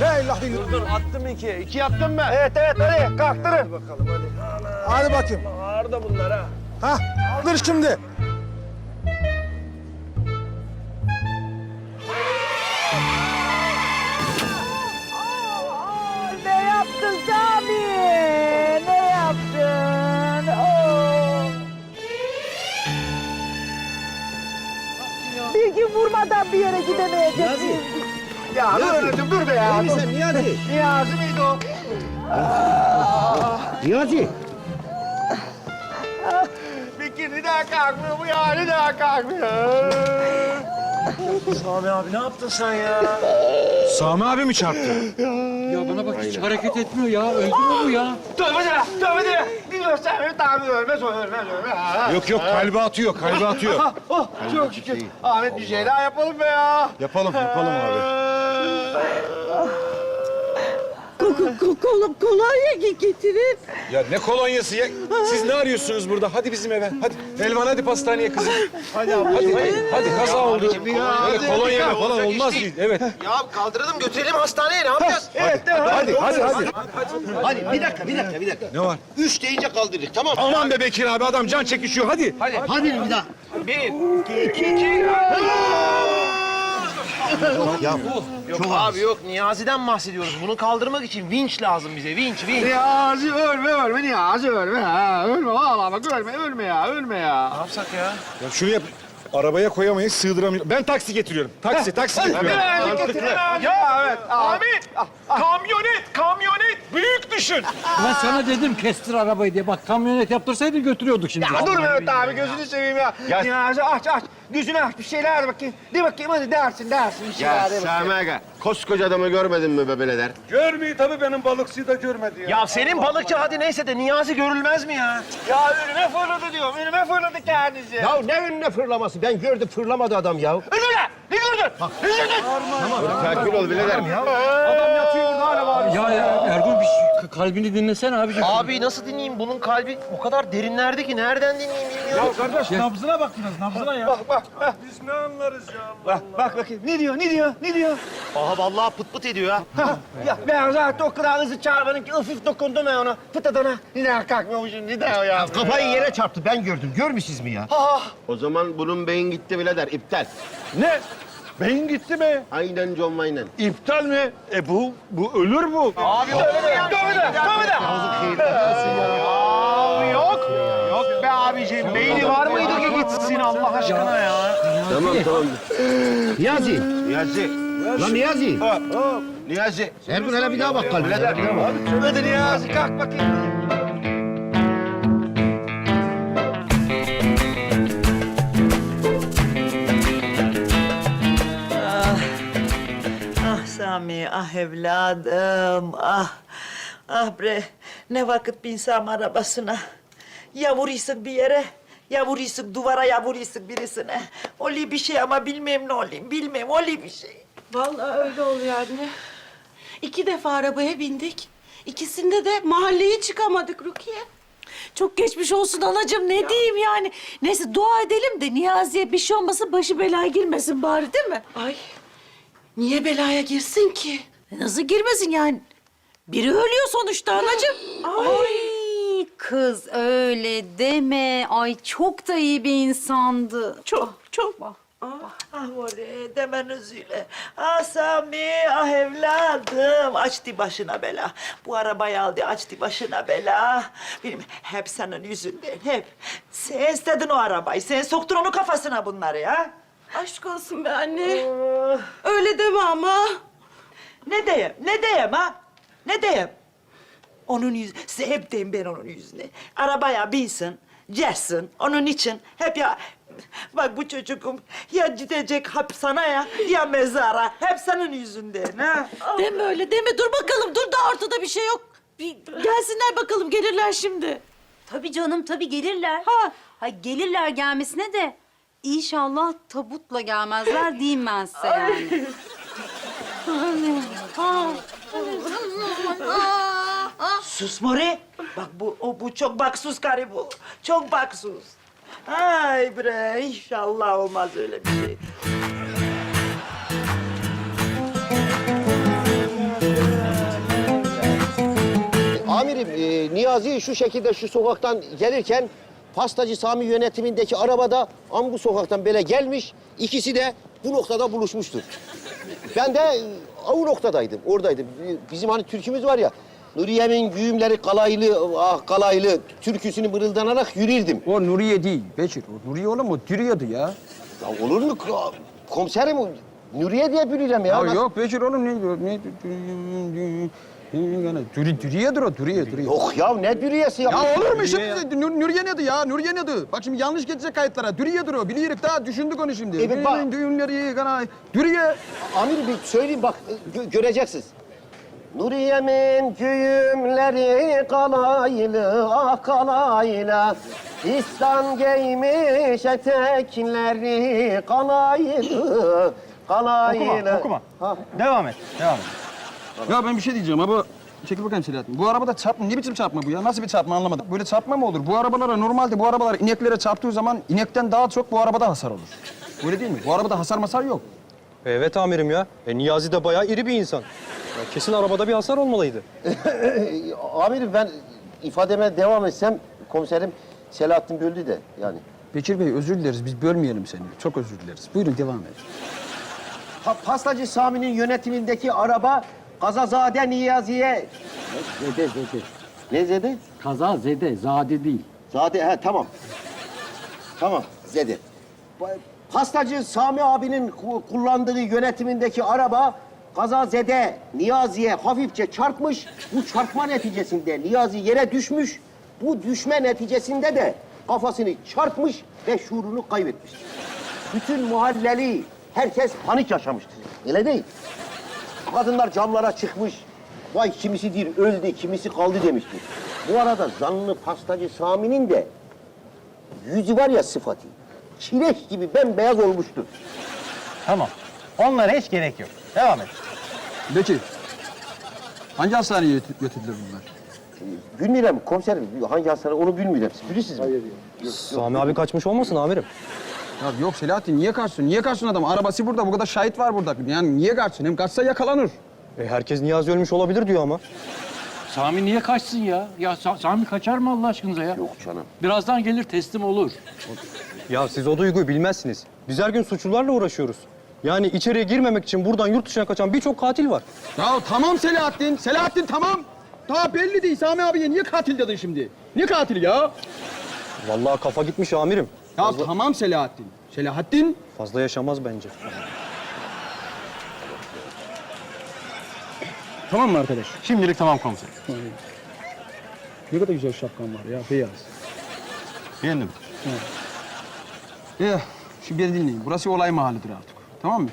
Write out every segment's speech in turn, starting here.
La ilahe illallah. Dur attım iki. İki attım ben. Evet evet hadi kalktırın. Bakalım hadi. Hadi bakayım. Ağır da bunlar ha. Ha, dur şimdi. Ne yaptın Sami? Ne yaptın? Oo. Bir gün vurmadan bir yere gidemeyeceksin. Ya dur anacığım dur be ya. İyi misin Niyazi? Niyazi miydi o? Niyazi. Bikini daha kalkmıyor bu ya. Ne daha kalkmıyor. Sami abi ne yaptın sen ya? Sami abi mi çarptı? Ya bana bak hiç hareket etmiyor ya. Öldü mü bu ya? Tövbe de tövbe de. Biliyorsan evet abi ölmez o ölmez ölmez. Yok yok kalbi atıyor, kalbi atıyor. Ah, oh, çok şükür. Ahmet bir şey daha yapalım be ya. Yapalım, yapalım abi. Kol kolonya getirin. Ya ne kolonyası ya? Siz ne arıyorsunuz burada? Hadi bizim eve. Hadi. Elvan hadi pastaneye kızım. Hadi abi. Hadi, hadi, hadi kaza oldu. Öyle kolonya falan olmaz ki. Evet. Ya kaldıralım götürelim hastaneye ne yapacağız? Evet değil? Hadi, hadi, hadi. Hadi bir dakika, bir dakika, bir dakika. Ne var? Üç deyince kaldırdık, tamam mı? Aman be Bekir abi adam can çekişiyor. Hadi. Hadi bir daha. Ya Yok abi yok Niyazi'den bahsediyoruz. Bunu kaldırmak için vinç lazım bize. Vinç vinç. Niyazi ölme ölme Niyazi ölme ha. Ölme valla bak ölme ölme ya ölme ya. Ne yapsak ya? Ya şunu yap. Arabaya koyamayız, sığdıramıyoruz. Ben taksi getiriyorum. Taksi, taksi getiriyorum. Ya evet. Ahmet, kamyonet, kamyonet. Büyük düşün. Ben sana dedim kestir arabayı diye. Bak kamyonet yaptırsaydın götürüyorduk şimdi. Ya dur Mehmet abi gözünü seveyim ya. Niyazi aç aç. Gözünü aç bir şeyler bakayım. De bakayım hadi dersin dersin bir şeyler ya de bakayım. Sami Aga, koskoca adamı görmedin mi be beleler? Görmüyor tabii benim balıkçıyı da görmedi ya. Ya senin balıkçı hadi neyse de Niyazi görülmez mi ya? Ya önüme fırladı diyorum. Önüme fırladı kendisi. Ya ne önüne fırlaması? Ben gördüm fırlamadı adam ya. Önüne. Ne gördün? Ne gördün? Sakin ol birader. Adam yatıyor hala var. Ya, ya Ergun bir şey- kalbini dinlesene abiciğim. Abi nasıl dinleyeyim? Bunun kalbi o kadar derinlerde ki nereden dinleyeyim bilmiyorum. Kardeş nabzına bak biraz nabzına ya. Bak bak bak. Biz ne anlarız ya? Bak bak bakayım. Ne diyor ne diyor ne diyor? Aha vallahi pıt pıt ediyor ha. Ha, ya ben zaten o kadar hızlı çarpmanın ki hafif dokundum ben ona. Fıtadana. Bir daha kalkmamışım bir daha ya. Kafayı yere çarptı, ben gördüm. Görmüşsünüz mi ya? O zaman bunun beyin gitti birader, iptal. Ne? Beyin gitti mi? Aynen John Wayne'en. İptal mi? E bu, bu ölür bu. Abi tövbe de. Abi yok. Yok be abiciğim. Beyni var mıydı ki gitsin Allah aşkına ya. Tamam, tamam. Niyazi. Niyazi. Lan Niyazi. Niyazi. Ergun hele bir daha bak kalbine. Birader, bir daha bak. Hadi Niyazi kalk bakayım. Sami, ah evladım, ah. Ah bre, ne vakit binsem arabasına. Ya vuruyorsun bir yere, ya vuruyorsun duvara, ya vuruyorsun birisine. Oluyor bir şey ama bilmem ne olayım, bilmem oluyor bir şey. Vallahi öyle oluyor anne. İki defa arabaya bindik. İkisinde de mahalleye çıkamadık Rukiye. Çok geçmiş olsun anacığım ne diyeyim yani. Neyse dua edelim de Niyazi'ye bir şey olmasın başı belaya girmesin bari değil mi? Ay niye belaya girsin ki? Nasıl girmesin yani? Biri ölüyor sonuçta anacığım. Ay kız öyle deme. Ay çok da iyi bir insandı. Çok çok. Ah oraya demen üzüle. Ah Sami, ah evladım. Açtı başına bela. Bu arabayı aldı, açtı başına bela. Benim hep senin yüzünden, hep. Sen istedin o arabayı, sen soktun onun kafasına bunları ya. Aşk olsun be anne. Öyle deme ama. Ne diyeyim, ne diyeyim ha? Ne diyeyim? Onun yüz, hep deyim ben onun yüzüne. Arabaya binsin, gelsin. Onun için hep ya... Bak bu çocuğum ya gidecek hapishaneye ya mezara. Hep senin yüzünden ha. Deme öyle deme. Dur bakalım dur da ortada bir şey yok. Bir gelsinler bakalım gelirler şimdi. Tabii canım tabii gelirler. Ha. Ha gelirler gelmesine de İnşallah tabutla gelmezler diyeyim ben size yani. Sus more. Bak bu, o, bu çok baksuz karı bu. Çok baksuz. Ay bre, inşallah olmaz öyle bir şey. Amirim, e, Niyazi şu şekilde şu sokaktan gelirken pastacı Sami yönetimindeki arabada am bu sokaktan böyle gelmiş. İkisi de bu noktada buluşmuştur. Ben de e, o noktadaydım, oradaydım. Bizim hani türkümüz var ya, Nuriye'min güğümleri kalaylı, ah kalaylı türküsünü mırıldanarak yürürdüm. O Nuriye değil Beşir. O Nuriye oğlum o Dürüye'di ya. Ya olur mu komiserim? Nuriye diye bilirim ya. Ya Nasıl- yok Beşir oğlum neydi o? Neydi? Dürü, Dürüye'dir o Dürüye Dürüye. Yok ya ne Nuriye'si ya? Ya olur mu şimdi? Nur, Nuriye nedir ya? Nuriye nedir? Bak şimdi yanlış geçecek kayıtlara. Dürüye'dir o. Biliyoruz daha düşündük onu şimdi. Evet, bak- Düğünleri, kana... Dürüye. Amirim bir söyleyeyim bak gö- göreceksiniz. Nuriye'min güğümleri kalaylı ah kalaylı İstan giymiş etekleri kalaylı kalaylı Okuma, Ha. Devam et, devam et. Ya ben bir şey diyeceğim ama çekil bakayım Selahattin. Bu arabada çarpma, ne biçim çarpma bu ya? Nasıl bir çarpma anlamadım. Böyle çarpma mı olur? Bu arabalara normalde bu arabalar ineklere çarptığı zaman inekten daha çok bu arabada hasar olur. Öyle değil mi? Bu arabada hasar masar yok. Evet amirim ya. E, Niyazi de bayağı iri bir insan. Ya kesin arabada bir hasar olmalıydı. Amirim ben ifademe devam etsem komiserim Selahattin böldü de yani. Bekir Bey özür dileriz. Biz bölmeyelim seni. Çok özür dileriz. Buyurun devam edin. Pa- Pastacı Sami'nin yönetimindeki araba Kazazade Niyazi'ye... Zede zede. Ne dedi? Kaza zede, zade değil. Zade, he tamam. Tamam, Zede. Pa- Pastacı Sami abinin ku- kullandığı yönetimindeki araba Kazazede Niyazi'ye hafifçe çarpmış. Bu çarpma neticesinde Niyazi yere düşmüş. Bu düşme neticesinde de kafasını çarpmış ve şuurunu kaybetmiş. Bütün mahalleli, herkes panik yaşamıştır. Öyle değil. Kadınlar camlara çıkmış. Vay kimisi değil öldü, kimisi kaldı demiştir. Bu arada zanlı pastacı Sami'nin de yüzü var ya sıfatı. Çilek gibi bembeyaz olmuştu. Tamam. Onlara hiç gerek yok. Devam et. Bekir. Hangi hastaneye götü- götürdüler bunlar? Bilmiyorum komiserim hangi hastane onu bilmiyorum. Bilirsiniz mi? Sami abi kaçmış olmasın amirim? Ya yok Selahattin niye kaçsın? Niye kaçsın adam? Arabası burada, bu kadar şahit var burada. Yani niye kaçsın? Hem kaçsa yakalanır. E, herkes Niyazi ölmüş olabilir diyor ama. Sami niye kaçsın ya? Ya Sa- Sami kaçar mı Allah aşkınıza ya? Yok canım. Birazdan gelir teslim olur. Ya siz o duyguyu bilmezsiniz. Biz her gün suçlularla uğraşıyoruz. Yani içeriye girmemek için buradan yurt dışına kaçan birçok katil var. Ya tamam Selahattin, Selahattin tamam. Daha belli değil. Sami abiye niye katil dedin şimdi? Niye katil ya? Vallahi kafa gitmiş amirim. Ya tamam Selahattin. Selahattin. Fazla yaşamaz bence. Tamam mı arkadaş? Şimdilik tamam komiserim. Ne kadar güzel şapkan var ya, beyaz. Beğendim. Ya, şimdi beni dinleyin. Burası olay mahallidir artık. Tamam mı?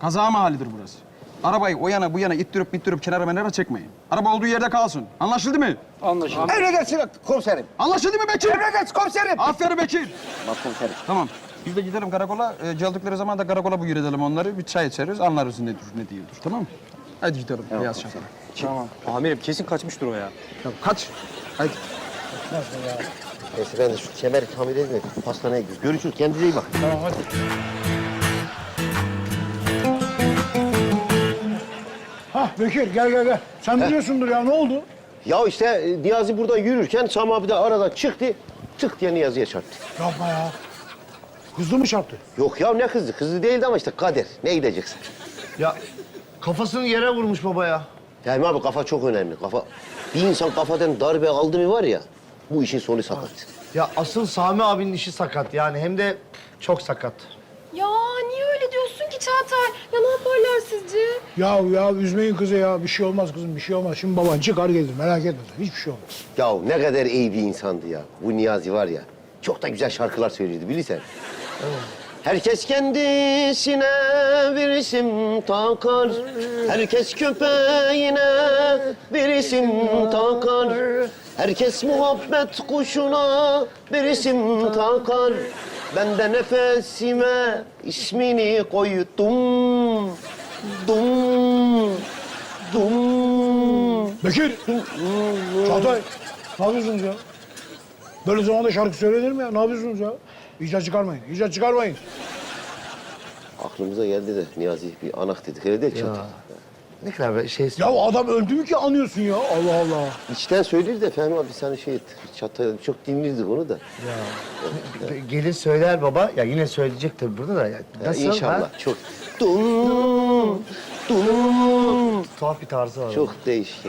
Kaza mahallidir burası. Arabayı o yana bu yana ittirip bittirip kenara menara çekmeyin. Araba olduğu yerde kalsın. Anlaşıldı mı? Anlaşıldı. Emredersin komiserim. Anlaşıldı mı Bekir? Emredersin komiserim. Aferin Bekir. Bak komiserim. Tamam. Biz de gidelim karakola. E, çaldıkları zaman da karakola buyur edelim onları. Bir çay içeriz, anlarız nedir, ne değildir. Tamam mı? Hadi gidelim beyaz şapka. Amirim kesin kaçmıştır o ya. Ya kaç. Hadi. Neyse ben de şu kemeri tamir edeyim. de Hastaneye gidiyorum. Görüşürüz. Kendinize iyi bakın. Hah Bekir gel gel gel. Sen biliyorsundur ya ne oldu? Ya işte e, Niyazi buradan yürürken Sami abi de aradan çıktı. Tık diye Niyazi'ye çarptı. Yapma ya. Hızlı mı çarptı? Yok ya ne kızdı? Kızdı değildi ama işte kader. Ne gideceksin? Ya kafasını yere vurmuş baba ya. Yani abi kafa çok önemli. Kafa bir insan kafadan darbe aldı mı var ya bu işin sonu sakat. Ya asıl Sami abinin işi sakat yani hem de çok sakat. Ya niye öyle diyorsun ki Çağatay? Ya ne yaparlar sizce? Ya ya üzmeyin kızı ya. Bir şey olmaz kızım bir şey olmaz. Şimdi baban çıkar gelir merak etme sen. Hiçbir şey olmaz. Ya ne kadar iyi bir insandı ya. Bu Niyazi var ya. Çok da güzel şarkılar söylüyordu bilirsen. Herkes kendisine bir isim takar. Herkes köpeğine bir isim takar. Herkes muhabbet kuşuna bir isim takar. Ben de nefesime ismini koydum. Dum, dum. Bekir! Çağatay! Ne yapıyorsunuz ya? Böyle zamanda şarkı söylenir mi ya? Ne yapıyorsunuz ya? İcat çıkarmayın, icat çıkarmayın. Aklımıza geldi de Niyazi bir anak dedik. Öyle değil Çağatay. Ne kadar şey... Ya adam öldü mü ki anıyorsun ya? Allah Allah. İçten söyleriz de Fehmi abi sana şey çatı çok dinlerdik onu da. Gelir söyler baba. Ya yine söyleyecek tabii burada da. Ya, Ya nasıl? inşallah. ha? Çok. Dum, dum. Tuhaf bir tarzı var. Çok değişik.